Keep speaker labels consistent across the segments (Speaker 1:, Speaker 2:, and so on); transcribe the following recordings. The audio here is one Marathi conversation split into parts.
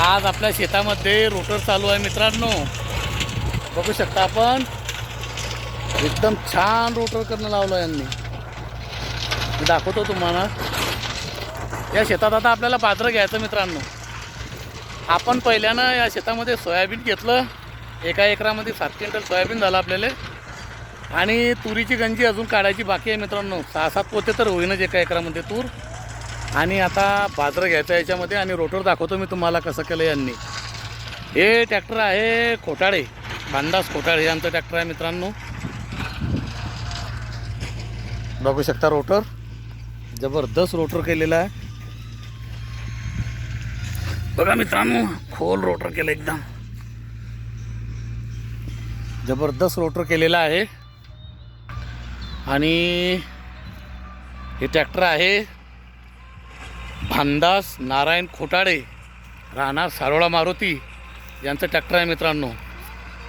Speaker 1: आज आपल्या शेतामध्ये रोटर चालू आहे मित्रांनो. बघू शकता आपण. एकदम छान रोटर करणं लावलं यांनी. मी दाखवतो तुम्हाला. या शेतात आता आपल्याला बाजरं घ्यायचं मित्रांनो. आपण पहिल्यानं या शेतामध्ये सोयाबीन घेतलं. एका एकरामध्ये सात क्विंटल सोयाबीन झालं आपल्याला. आणि तुरीची गंजी अजून काढायची बाकी आहे मित्रांनो. सहा सात पोते तर होईनच एका एकरामध्ये तूर. आणि आता बाजरं घ्यायचं याच्यामध्ये आणि रोटर दाखवतो मी तुम्हाला कसं केलं यांनी. हे ट्रॅक्टर आहे खोटाळे भांडास खोटाळे यांचं ट्रॅक्टर आहे मित्रांनो. बघू शकता रोटर? जबरदस्त रोटर केलेला आहे. बघा मित्रांनो खोल रोटर केलं एकदम. जबरदस्त रोटर केलेला आहे. आणि हे ट्रॅक्टर आहे. भानदास नारायण खोटाडे राहणार सारोळा मारुती यांचं ट्रॅक्टर आहे मित्रांनो.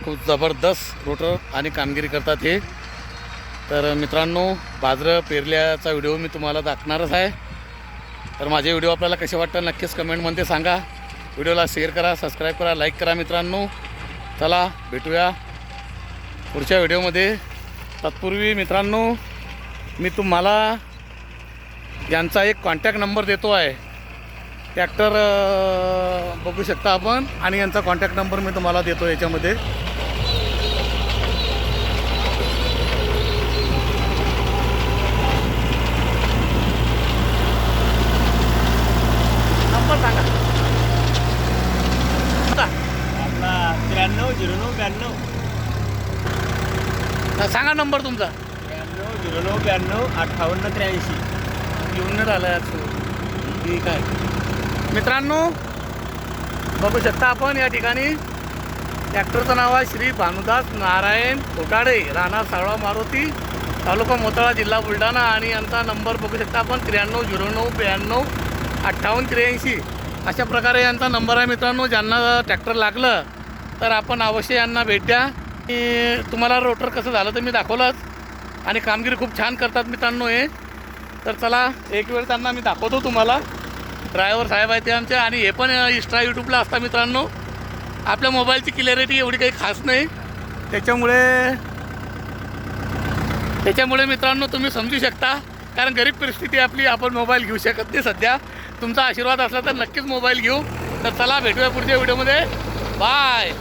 Speaker 1: खूप जबरदस्त रोटर आणि कामगिरी करतात हे. तर मित्रांनो बाजरं पेरल्याचा व्हिडिओ मी तुम्हाला दाखवणारच आहे. तर माझे व्हिडिओ आपल्याला कसे वाटतं नक्कीच कमेंटमध्ये सांगा. व्हिडिओला शेअर करा सबस्क्राईब करा लाईक करा मित्रांनो. चला भेटूया पुढच्या व्हिडिओमध्ये तत्पूर्वी मित्रांनो मी तुम्हाला यांचा एक कॉन्टॅक्ट नंबर देतो आहे. ट्रॅक्टर बघू शकता आपण. आणि यांचा कॉन्टॅक्ट नंबर मी तुम्हाला देतो याच्यामध्ये. नंबर सांगा.
Speaker 2: आपला त्र्याण्णव झिरो नऊ ब्याण्णव.
Speaker 1: सांगा नंबर तुमचा.
Speaker 2: त्र्याण्णव झिरो नऊ ब्याण्णव अठ्ठावन्न त्र्याऐंशी.
Speaker 1: घेऊन नाही राहिला ठीक आहे मित्रांनो बघू शकता आपण या ठिकाणी. ट्रॅक्टरचं नाव आहे श्री भानुदास नारायण कोटाडे राणा सावळा मारुती तालुका मोताळा जिल्हा बुलढाणा. आणि यांचा नंबर बघू शकता आपण त्र्याण्णव झिरो नऊ ब्याण्णव अठ्ठावन्न त्र्याऐंशी. अशा प्रकारे यांचा नंबर आहे मित्रांनो. ज्यांना ट्रॅक्टर लागलं तर आपण अवश्य यांना भेट द्या. तुम्हाला रोटर कसं झालं तर मी दाखवलंच. आणि कामगिरी खूप छान करतात मित्रांनो हे. तर चला एक वेळ त्यांना मी दाखवतो तुम्हाला. ड्रायव्हर साहेब आहेत ते आमचे आणि हे पण इन्स्टा यूट्यूबला असता मित्रांनो. आपल्या मोबाईलची क्लिअरिटी एवढी काही खास नाही. त्याच्यामुळे त्याच्यामुळे मित्रांनो तुम्ही समजू शकता. कारण गरीब परिस्थिती आपली आपण मोबाईल घेऊ शकत नाही सध्या. तुमचा आशीर्वाद असला तर नक्कीच मोबाईल घेऊ. तर चला भेटूया पुढच्या व्हिडिओमध्ये. बाय!